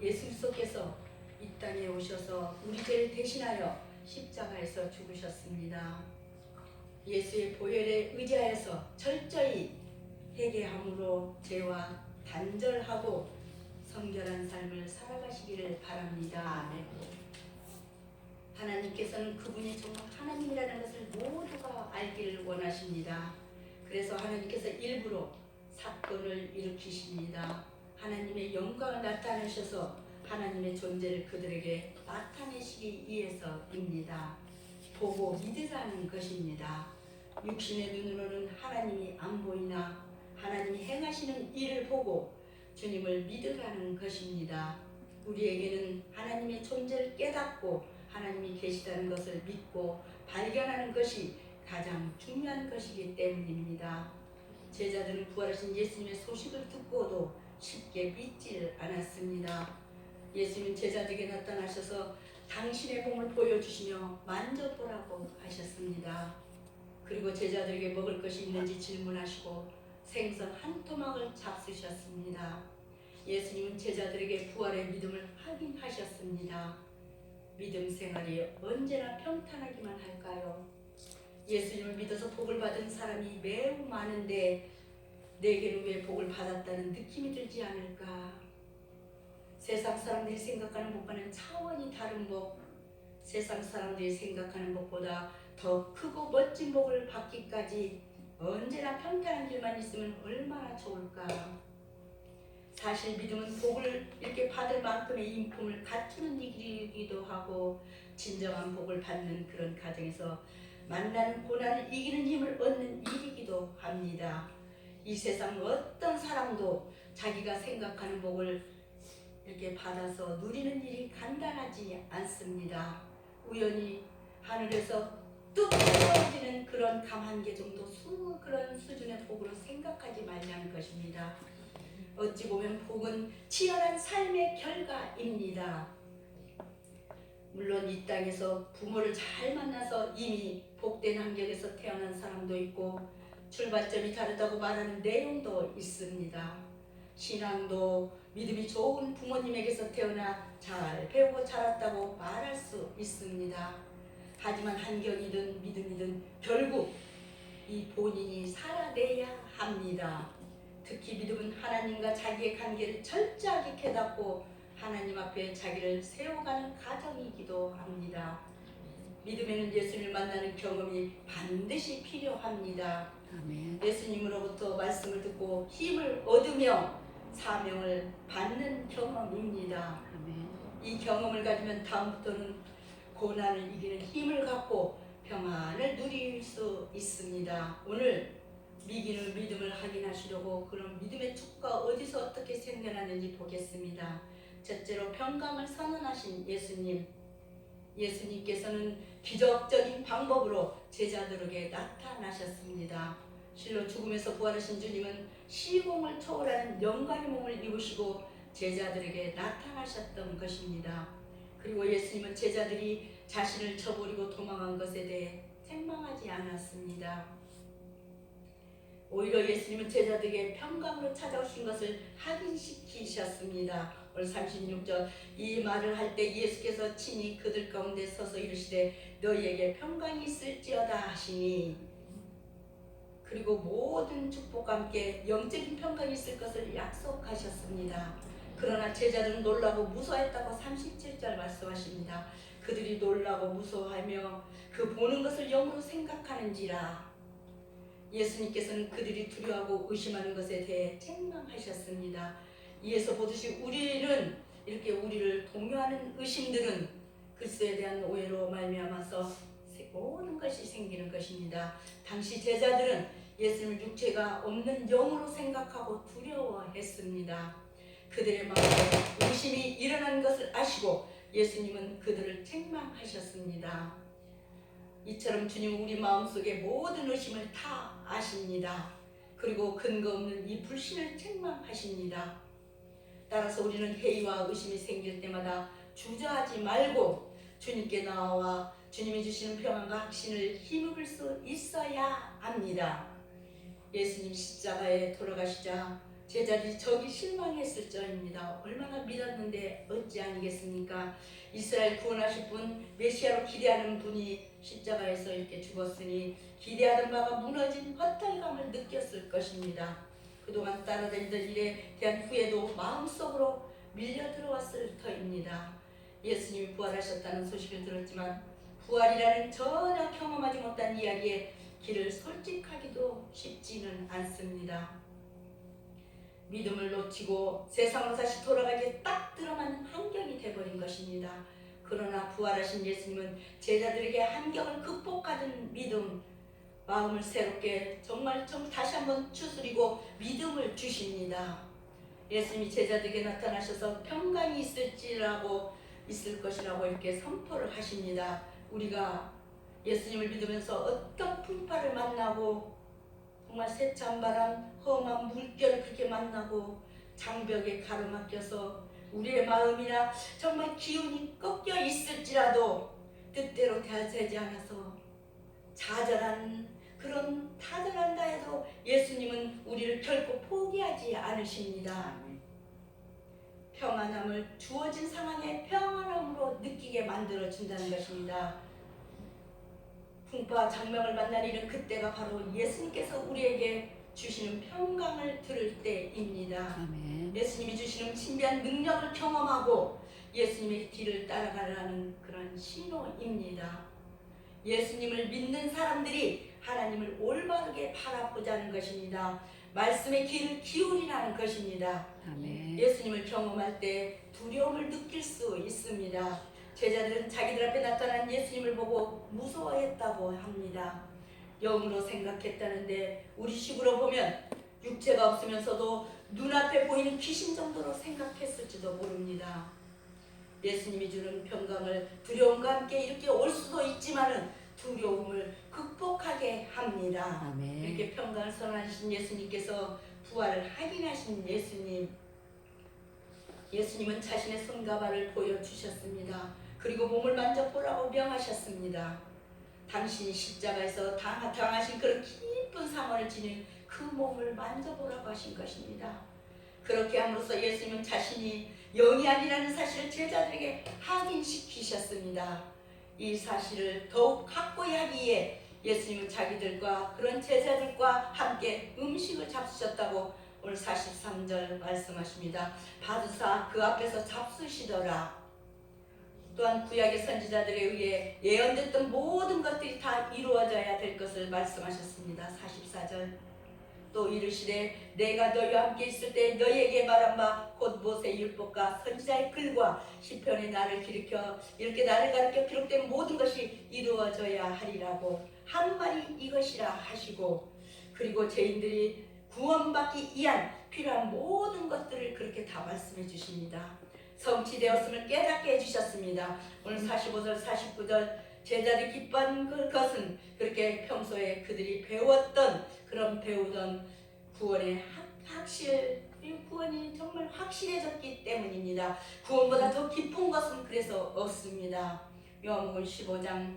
예수 그리스도께서 이 땅에 오셔서 우리 죄를 대신하여 십자가에서 죽으셨습니다. 예수의 보혈에 의지하여서 철저히 회개함으로 죄와 단절하고 성결한 삶을 살아가시기를 바랍니다. 하나님께서는 그분이 정말 하나님이라는 것을 모두가 알기를 원하십니다. 그래서 하나님께서 일부러 사건을 일으키십니다. 하나님의 영광을 나타내셔서 하나님의 존재를 그들에게 나타내시기 위해서입니다. 보고 믿으라는 것입니다. 육신의 눈으로는 하나님이 안 보이나 하나님이 행하시는 일을 보고 주님을 믿으라는 것입니다. 우리에게는 하나님의 존재를 깨닫고 하나님이 계시다는 것을 믿고 발견하는 것이 가장 중요한 것이기 때문입니다. 제자들은 부활하신 예수님의 소식을 듣고도 쉽게 믿질 않았습니다. 예수님 제자들에게 나타나셔서 당신의 몸을 보여주시며 만져보라고 하셨습니다. 그리고 제자들에게 먹을 것이 있는지 질문하시고 생선 한 토막을 잡수셨습니다. 예수님은 제자들에게 부활의 믿음을 확인하셨습니다. 믿음 생활이 언제나 평탄하기만 할까요? 예수님을 믿어서 복을 받은 사람이 매우 많은데 내게는 왜 복을 받았다는 느낌이 들지 않을까? 세상 사람들이 생각하는 복과는 차원이 다른 복, 세상 사람들이 생각하는 복보다 더 크고 멋진 복을 받기까지 언제나 평탄한 길만 있으면 얼마나 좋을까? 사실 믿음은 복을 이렇게 받을 만큼의 인품을 갖추는 일이기도 하고 진정한 복을 받는 그런 가정에서 만나는 고난을 이기는 힘을 얻는 일이기도 합니다. 이 세상 어떤 사람도 자기가 생각하는 복을 이렇게 받아서 누리는 일이 간단하지 않습니다. 우연히 하늘에서 뚝 떨어지는 그런 감한개 정도 수 그런 수준의 복으로 생각하지 말라는 것입니다. 어찌 보면 복은 치열한 삶의 결과입니다. 물론 이 땅에서 부모를 잘 만나서 이미 복된 환경에서 태어난 사람도 있고 출발점이 다르다고 말하는 내용도 있습니다. 신앙도 믿음이 좋은 부모님에게서 태어나 잘 배우고 자랐다고 말할 수 있습니다. 하지만 환경이든 믿음이든 결국 이 본인이 살아내야 합니다. 특히 믿음은 하나님과 자기의 관계를 철저하게 깨닫고 하나님 앞에 자기를 세워가는 과정이기도 합니다. 믿음에는 예수님을 만나는 경험이 반드시 필요합니다. 아멘. 예수님으로부터 말씀을 듣고 힘을 얻으며 사명을 받는 경험입니다. 아멘. 이 경험을 가지면 다음부터는 고난을 이기는 힘을 갖고 평안을 누릴 수 있습니다. 오늘 미기는 믿음을 확인하시려고 그런 믿음의 축가 어디서 어떻게 생겨났는지 보겠습니다. 첫째로 평강을 선언하신 예수님. 예수님께서는 기적적인 방법으로 제자들에게 나타나셨습니다. 실로 죽음에서 부활하신 주님은 시공을 초월하는 영광의 몸을 입으시고 제자들에게 나타나셨던 것입니다. 그리고 예수님은 제자들이 자신을 저버리고 도망한 것에 대해 책망하지 않았습니다. 오히려 예수님은 제자들에게 평강으로 찾아오신 것을 확인시키셨습니다. 오늘 36절 이 말을 할 때 예수께서 친히 그들 가운데 서서 이르시되 너희에게 평강이 있을지어다 하시니 그리고 모든 축복과 함께 영적인 평강이 있을 것을 약속하셨습니다. 그러나 제자들은 놀라고 무서워했다고 37절 말씀하십니다. 그들이 놀라고 무서워하며 그 보는 것을 영으로 생각하는지라 예수님께서는 그들이 두려워하고 의심하는 것에 대해 책망하셨습니다. 이에서 보듯이 우리는 이렇게 우리를 동요하는 의심들은 그리스도에 대한 오해로 말미암아서 모든 것이 생기는 것입니다. 당시 제자들은 예수님을 육체가 없는 영으로 생각하고 두려워했습니다. 그들의 마음에 의심이 일어난 것을 아시고 예수님은 그들을 책망하셨습니다. 이처럼 주님은 우리 마음속에 모든 의심을 다 아십니다. 그리고 근거 없는 이 불신을 책망하십니다. 따라서 우리는 회의와 의심이 생길 때마다 주저하지 말고 주님께 나와 주님이 주시는 평안과 확신을 힘입을 수 있어야 합니다. 예수님 십자가에 돌아가시자 제자들이 저기 실망했을 점입니다. 얼마나 믿었는데 어찌 아니겠습니까? 이스라엘 구원하실 분 메시아로 기대하는 분이 십자가에서 이렇게 죽었으니 기대하던 바가 무너진 허탈감을 느꼈을 것입니다. 그동안 따라다니던 일에 대한 후회도 마음속으로 밀려 들어왔을 터입니다. 예수님이 부활하셨다는 소식을 들었지만 부활이라는 전혀 경험하지 못한 이야기에 길을 솔직하기도 쉽지는 않습니다. 믿음을 놓치고 세상으로 다시 돌아가기에 딱 들어맞는 환경이 돼버린 것입니다. 그러나 부활하신 예수님은 제자들에게 환경을 극복하는 믿음, 마음을 새롭게 정말 좀 다시 한번 추스리고 믿음을 주십니다. 예수님이 제자들에게 나타나셔서 평강이 있을지라고 있을 것이라고 이렇게 선포를 하십니다. 우리가 예수님을 믿으면서 어떤 풍파를 만나고 정말 세찬 바람, 험한 물결을 그렇게 만나고 장벽에 가로막혀서 우리의 마음이나 정말 기운이 꺾여 있을지라도 뜻대로 되지 않아서 좌절한 그런 타들한다 해도 예수님은 우리를 결코 포기하지 않으십니다. 평안함을 주어진 상황에 평안함으로 느끼게 만들어 준다는 것입니다. 풍파 장명을 만나리는 그때가 바로 예수님께서 우리에게 주시는 평강을 들을 때입니다. 아멘. 예수님이 주시는 신비한 능력을 경험하고 예수님의 길을 따라가라는 그런 신호입니다. 예수님을 믿는 사람들이 하나님을 올바르게 바라보자는 것입니다. 말씀의 귀를 기울이라는 것입니다. 아멘. 예수님을 경험할 때 두려움을 느낄 수 있습니다. 제자들은 자기들 앞에 나타난 예수님을 보고 무서워했다고 합니다. 영으로 생각했다는데 우리 식으로 보면 육체가 없으면서도 눈앞에 보이는 귀신 정도로 생각했을지도 모릅니다. 예수님이 주는 평강을 두려움과 함께 이렇게 올 수도 있지만은 두려움을 극복하게 합니다. 아멘. 이렇게 평강을 선언하신 예수님께서 부활을 확인하신 예수님 예수님은 자신의 손과 발을 보여주셨습니다. 그리고 몸을 만져보라고 명하셨습니다. 당신이 십자가에서 당- 당하신 그런 깊은 상흔을 지닌 그 몸을 만져보라고 하신 것입니다. 그렇게 함으로써 예수님은 자신이 영이 아니라는 사실을 제자들에게 확인시키셨습니다. 이 사실을 더욱 확고히 하기 위해 예수님은 자기들과 그런 제자들과 함께 음식을 잡수셨다고 오늘 43절 말씀하십니다. 받으사 그 앞에서 잡수시더라. 또한 구약의 선지자들에 의해 예언됐던 모든 것들이 다 이루어져야 될 것을 말씀하셨습니다. 44절 또 이르시되 내가 너희와 함께 있을 때 너희에게 말한 바 곧 모세 율법과 선지자의 글과 시편의 나를 기르켜 이렇게 나를 가르쳐 기록된 모든 것이 이루어져야 하리라고 한 말이 이것이라 하시고 그리고 죄인들이 구원받기 위한 필요한 모든 것들을 그렇게 다 말씀해 주십니다. 성취되었음을 깨닫게 해주셨습니다. 오늘 45절, 49절 제자들이 기뻐한 그것은 그렇게 평소에 그들이 배웠던 그런 배우던 구원의 확- 확실, 이 구원이 정말 확실해졌기 때문입니다. 구원보다 더 깊은 것은 그래서 없습니다. 요한복음 15장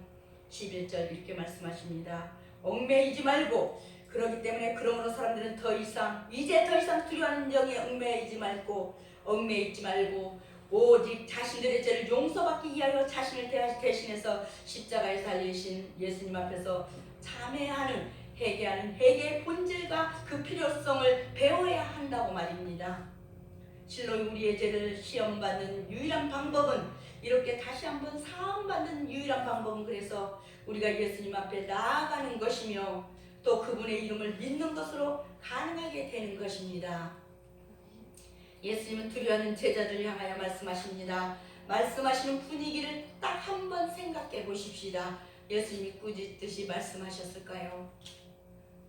11절 이렇게 말씀하십니다. 얽매이지 말고 그러기 때문에 그러므로 사람들은 더 이상 이제 더 이상 두려워하는 영에 얽매이지 말고 얽매이지 말고 오직 자신들의 죄를 용서받기 위하여 자신을 대- 대신해서 십자가에 달리신 예수님 앞에서 참회하는 회개하는 회개의 본질과 그 필요성을 배워야 한다고 말입니다. 실로 우리의 죄를 시험받는 유일한 방법은 이렇게 다시 한번 사함받는 유일한 방법은 그래서 우리가 예수님 앞에 나아가는 것이며 또 그분의 이름을 믿는 것으로 가능하게 되는 것입니다. 예수님은 두려워하는 제자들 향하여 말씀하십니다. 말씀하시는 분위기를 딱 한 번 생각해 보십시다. 예수님이 꾸짖듯이 말씀하셨을까요?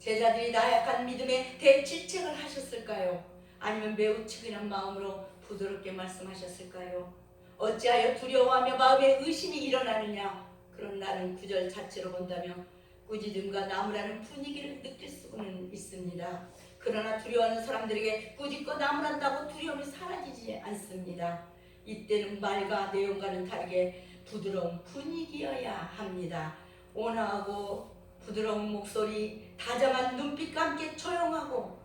제자들이 나약한 믿음에 대질책을 하셨을까요? 아니면 매우 측은한 마음으로 부드럽게 말씀하셨을까요? 어찌하여 두려워하며 마음에 의심이 일어나느냐? 그런 나는 구절 자체로 본다면 꾸짖음과 나무라는 분위기를 느낄 수는 있습니다. 그러나 두려워하는 사람들에게 꾸짖고 나무란다고 두려움이 사라지지 않습니다. 이때는 말과 내용과는 다르게 부드러운 분위기여야 합니다. 온화하고 부드러운 목소리, 다정한 눈빛과 함께 조용하고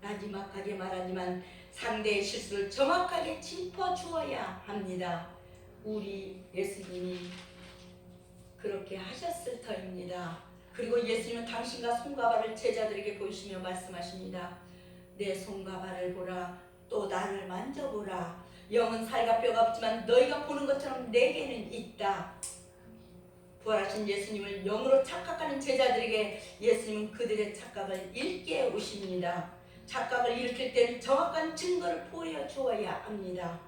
나지막하게 말하지만 상대의 실수를 정확하게 짚어주어야 합니다. 우리 예수님이 그렇게 하셨을 터입니다. 그리고 예수님은 당신과 손과 발을 제자들에게 보이시며 말씀하십니다. 내 손과 발을 보라. 또 나를 만져보라. 영은 살과 뼈가 없지만 너희가 보는 것처럼 내게는 있다. 부활하신 예수님을 영으로 착각하는 제자들에게 예수님은 그들의 착각을 일깨 오십니다. 착각을 일으킬 때는 정확한 증거를 보여주어야 합니다.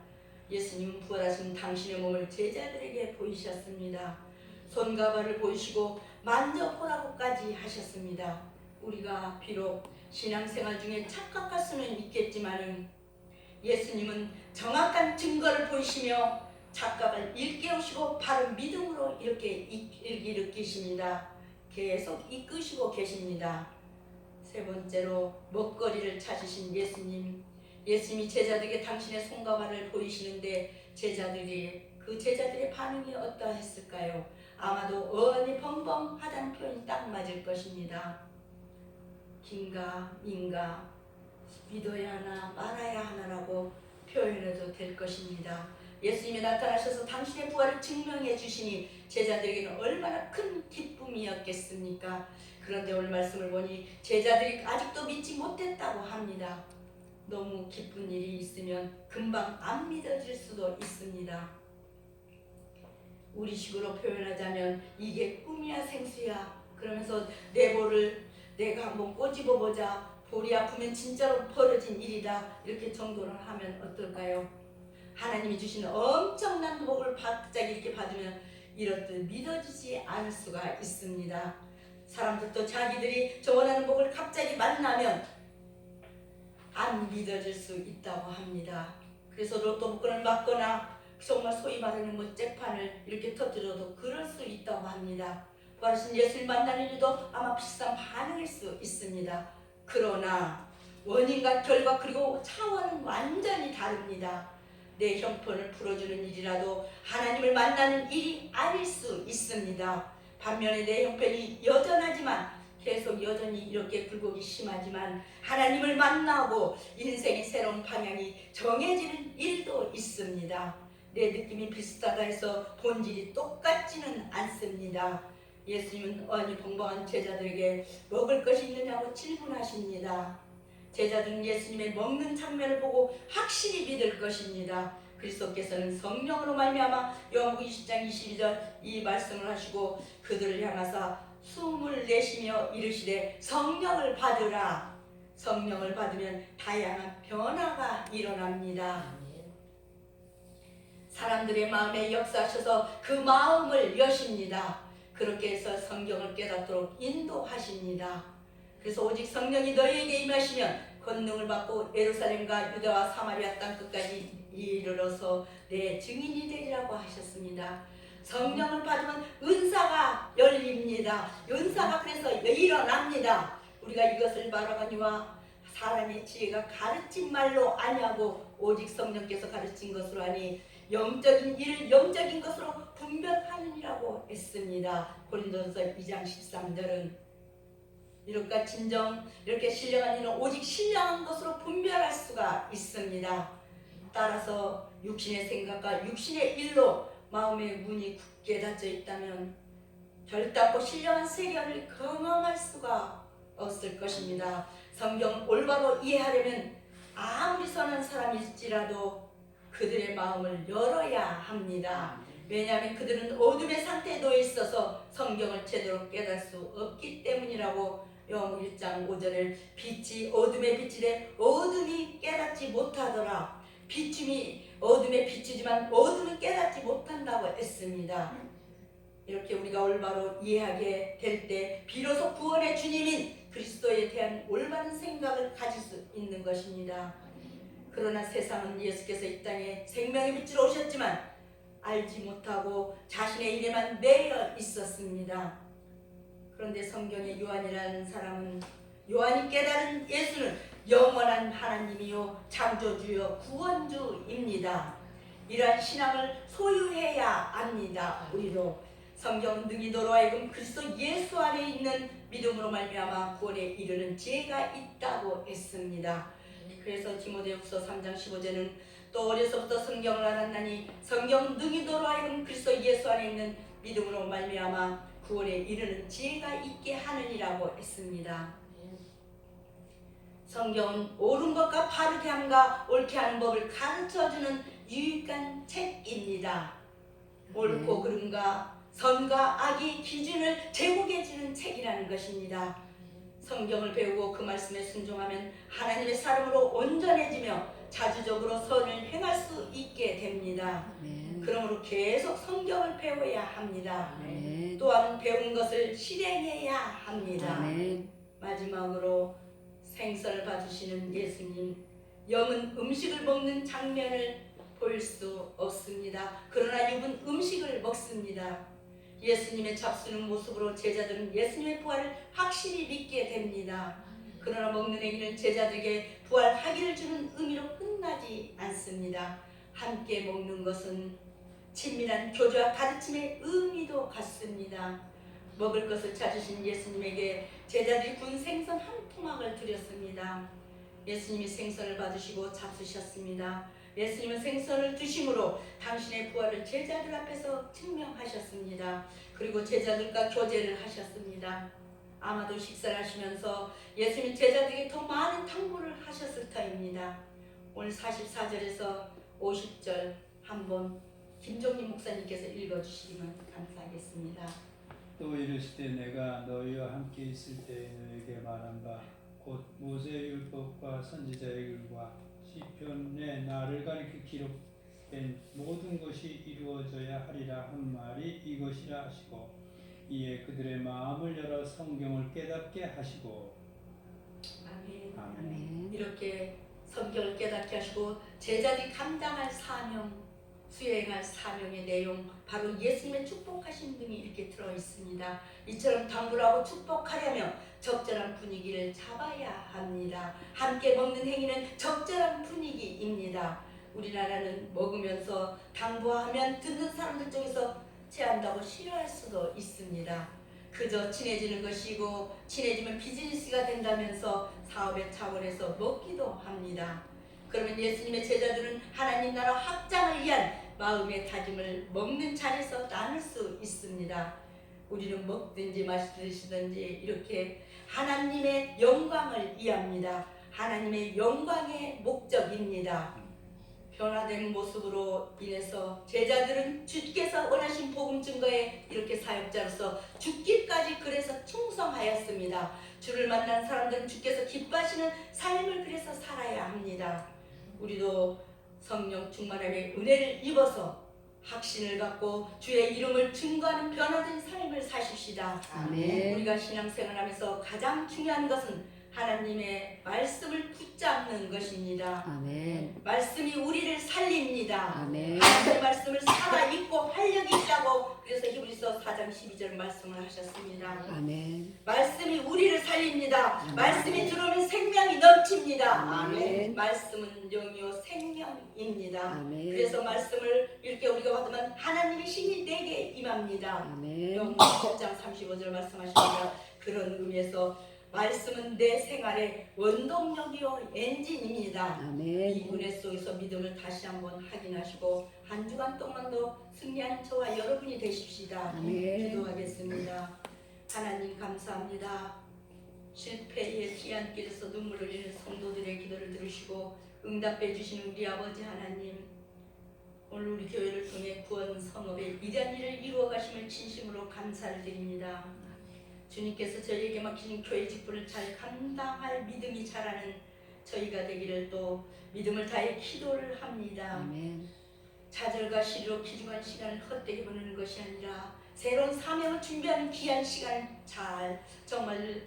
예수님은 부활하신 당신의 몸을 제자들에게 보이셨습니다. 손과 발을 보이시고 만져보라고까지 하셨습니다. 우리가 비록 신앙생활 중에 착각할 수는 있겠지만은 예수님은 정확한 증거를 보이시며 착각을 일깨우시고 바른 믿음으로 이렇게 이- 일으키십니다. 계속 이끄시고 계십니다. 세 번째로 먹거리를 찾으신 예수님. 예수님이 제자들에게 당신의 손과 발을 보이시는데 제자들이 그 제자들의 반응이 어떠했을까요? 아마도 어안이 벙벙하다는 표현이 딱 맞을 것입니다. 긴가 민가 믿어야 하나 말아야 하나라고 표현해도 될 것입니다. 예수님이 나타나셔서 당신의 부활을 증명해 주시니 제자들에게는 얼마나 큰 기쁨이었겠습니까? 그런데 오늘 말씀을 보니 제자들이 아직도 믿지 못했다고 합니다. 너무 기쁜 일이 있으면 금방 안 믿어질 수도 있습니다. 우리식으로 표현하자면 이게 꿈이야 생수야 그러면서 내 볼을 내가 한번 꼬집어 보자 볼이 아프면 진짜로 벌어진 일이다 이렇게 정도를 하면 어떨까요? 하나님이 주신 엄청난 복을 갑자기 이렇게 받으면 이렇듯 믿어지지 않을 수가 있습니다. 사람들도 자기들이 저 원하는 복을 갑자기 만나면 안 믿어질 수 있다고 합니다. 그래서 로또 복권을 맞거나 정말 소위 말하는 뭐 잭판을 이렇게 터뜨려도 그럴 수 있다고 합니다. 부활하신 예수를 만나는 일도 아마 비슷한 반응일 수 있습니다. 그러나 원인과 결과 그리고 차원은 완전히 다릅니다. 내 형편을 풀어주는 일이라도 하나님을 만나는 일이 아닐 수 있습니다. 반면에 내 형편이 여전하지만 계속 여전히 이렇게 굴곡이 심하지만 하나님을 만나고 인생의 새로운 방향이 정해지는 일도 있습니다. 내 느낌이 비슷하다 해서 본질이 똑같지는 않습니다. 예수님은 어니 벙벙한 제자들에게 먹을 것이 있느냐고 질문하십니다. 제자들은 예수님의 먹는 장면을 보고 확실히 믿을 것입니다. 그리스도께서는 성령으로 말미암아 요한복음 20장 22절 이 말씀을 하시고 그들을 향하사 숨을 내쉬며 이르시되 성령을 받으라. 성령을 받으면 다양한 변화가 일어납니다. 사람들의 마음에 역사하셔서 그 마음을 여십니다. 그렇게 해서 성경을 깨닫도록 인도하십니다. 그래서 오직 성령이 너희에게 임하시면 권능을 받고 예루살렘과 유다와 사마리아 땅 끝까지 이르러서 내 증인이 되리라고 하셨습니다. 성령을 받으면 은사가 열립니다. 은사가 그래서 일어납니다. 우리가 이것을 바라거니와 사람의 지혜가 가르친 말로 아니하고 오직 성령께서 가르친 것으로 하니 영적인 일을 영적인 것으로 분별하느니라고 했습니다. 고린도서 2장 13절은 이렇게 진정 이렇게 신령한 일은 오직 신령한 것으로 분별할 수가 있습니다. 따라서 육신의 생각과 육신의 일로 마음의 문이 굳게 닫혀 있다면 결단코 신령한 세계를 경험할 수가 없을 것입니다. 성경을 올바로 이해하려면 아무리 선한 사람일지라도 그들의 마음을 열어야 합니다. 왜냐하면 그들은 어둠의 상태에 놓여 있어서 성경을 제대로 깨달을 수 없기 때문이라고 영 1장 5절에 빛이 어둠에 비치되 어둠이 깨닫지 못하더라. 비춤이 어둠에 비추지만 어둠은 깨닫지 못한다고 했습니다. 이렇게 우리가 올바로 이해하게 될 때 비로소 구원의 주님인 그리스도에 대한 올바른 생각을 가질 수 있는 것입니다. 그러나 세상은 예수께서 이 땅에 생명의 빛으로 오셨지만 알지 못하고 자신의 일에만 매여 있었습니다. 그런데 성경의 요한이라는 사람은 요한이 깨달은 예수는 영원한 하나님이요 창조주요 구원주입니다. 이러한 신앙을 소유해야 합니다. 우리도 성경은 능히도로 하여금 그리스도 예수 안에 있는 믿음으로 말미암아 구원에 이르는 지혜가 있다고 했습니다. 그래서 디모데후서 3장 15절은 또 어려서부터 성경을 알았나니 성경 능히도로 하여금 그리스도 예수 안에 있는 믿음으로 말미암아 구원에 이르는 지혜가 있게 하느니라고 했습니다. 성경은 옳은 것과 바르게 함과 옳게 하는 법을 가르쳐주는 유익한 책입니다. 옳고 그름과 선과 악의 기준을 제공해주는 책이라는 것입니다. 성경을 배우고 그 말씀에 순종하면 하나님의 사람으로 온전해지며 자주적으로 선을 행할 수 있게 됩니다. 아멘. 그러므로 계속 성경을 배워야 합니다. 아멘. 또한 배운 것을 실행해야 합니다. 아멘. 마지막으로 생선을 받으시는 예수님 영은 음식을 먹는 장면을 볼 수 없습니다. 그러나 육은 음식을 먹습니다. 예수님의 잡수는 모습으로 제자들은 예수님의 부활을 확실히 믿게 됩니다. 그러나 먹는 행위는 제자들에게 부활하기를 주는 의미로 끝나지 않습니다. 함께 먹는 것은 친밀한 교제와 가르침의 의미도 같습니다. 먹을 것을 찾으신 예수님에게 제자들이 군 생선 한 토막을 드렸습니다. 예수님이 생선을 받으시고 잡수셨습니다. 예수님은 생선을 드심으로 당신의 부활을 제자들 앞에서 증명하셨습니다. 그리고 제자들과 교제를 하셨습니다. 아마도 식사를 하시면서 예수님 제자들에게 더 많은 당부를 하셨을 터입니다. 오늘 44절에서 50절 한번 김종림 목사님께서 읽어주시기만 감사하겠습니다. 또 이르시되 내가 너희와 함께 있을 때에 너에게 말한 바 곧 모세의 율법과 선지자의 글과 시편에 나를 가리켜 기록된 모든 것이 이루어져야 하리라 한 말이 이것이라 하시고 이에 그들의 마음을 열어 성경을 깨닫게 하시고. 아멘. 아멘. 이렇게 성경을 깨닫게 하시고 제자들이 감당할 사명, 수행할 사명의 내용 바로 예수님의 축복하신 등이 이렇게 들어 있습니다. 이처럼 당부를 하고 축복하려면 적절한 분위기를 잡아야 합니다. 함께 먹는 행위는 적절한 분위기입니다. 우리나라는 먹으면서 당부하면 듣는 사람들 중에서 제한다고 싫어할 수도 있습니다. 그저 친해지는 것이고 친해지면 비즈니스가 된다면서 사업의 차원에서 먹기도 합니다. 그러면 예수님의 제자들은 하나님 나라 확장을 위한 마음의 다짐을 먹는 자리에서 나눌 수 있습니다. 우리는 먹든지 마시든지 이렇게 하나님의 영광을 위합니다. 하나님의 영광의 목적입니다. 변화된 모습으로 인해서 제자들은 주께서 원하신 복음 증거에 이렇게 사역자로서 죽기까지 그래서 충성하였습니다. 주를 만난 사람들은 주께서 기뻐하시는 삶을 그래서 살아야 합니다. 우리도 성령 충만함의 은혜를 입어서 확신을 갖고 주의 이름을 증거하는 변화된 삶을 사십시다. 아멘. 우리가 신앙생활하면서 가장 중요한 것은 하나님의 말씀을 붙잡는 것입니다. 아멘. 말씀이 우리를 살립니다. 아멘. 하나님의 말씀을 살아 있고 활력이 있다고 그래서 히브리서 4장 12절 말씀을 하셨습니다. 아멘. 말씀이 우리를 살립니다. 아멘. 말씀이 들어오면 생명이 넘칩니다. 아멘. 말씀은 영이요 생명입니다. 아멘. 그래서 말씀을 이렇게 우리가 받으면 하나님의 힘이 내게 임합니다. 아멘. 영 10장 35절 말씀하십니다. 그런 의미에서 말씀은 내 생활의 원동력이요 엔진입니다. 이 아멘. 은혜 속에서 믿음을 다시 한번 확인하시고 한 주간 동안도 승리하는 저와 여러분이 되십시다. 아멘. 기도하겠습니다. 하나님 감사합니다. 실패의 귀한 길에서 눈물을 흘리는 성도들의 기도를 들으시고 응답해 주시는 우리 아버지 하나님 오늘 우리 교회를 통해 구원 성업의 위대한 일을 이루어 가심을 진심으로 감사를 드립니다. 주님께서 저희에게 맡기신 교회 직분을 잘 감당할 믿음이 자라는 저희가 되기를 또 믿음을 다해 기도를 합니다. 아멘. 좌절과 시리로 기중한 시간을 헛되게 보내는 것이 아니라 새로운 사명을 준비하는 귀한 시간 잘 정말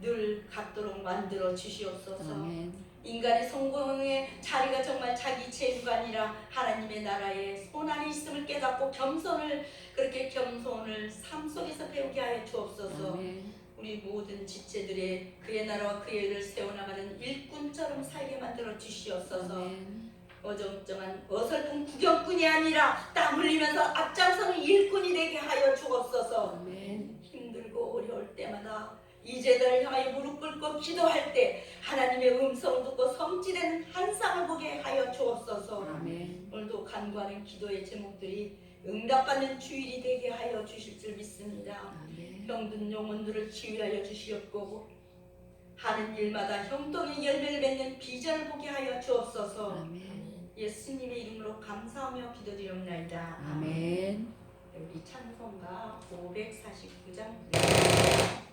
늘 갖도록 만들어 주시옵소서. 아멘. 인간의 성공의 자리가 정말 자기 재주가 아니라 하나님의 나라에 손 안에 있음을 깨닫고 겸손을 그렇게 겸손을 삶 속에서 배우게 하여 주옵소서. 아멘. 우리 모든 지체들의 그의 나라와 그의 의를 세워나가는 일꾼처럼 살게 만들어 주시옵소서. 아멘. 어정쩡한 어설픈 구경꾼이 아니라 땀 흘리면서 앞장서는 일꾼이 되게 하여 주옵소서. 아멘. 힘들고 어려울 때마다 이제들을 향하여 무릎 꿇고 기도할 때 하나님의 음성을 듣고 성취되는 한상을 보게 하여 주옵소서. 아멘. 오늘도 간구하는 기도의 제목들이 응답받는 주일이 되게 하여 주실 줄 믿습니다. 아멘. 병든 영혼들을 치유하여 주시옵고 하는 일마다 형통의 열매를 맺는 비전을 보게 하여 주옵소서. 아멘. 예수님의 이름으로 감사하며 기도드리옵나이다. 아멘. 우리 찬송가 549장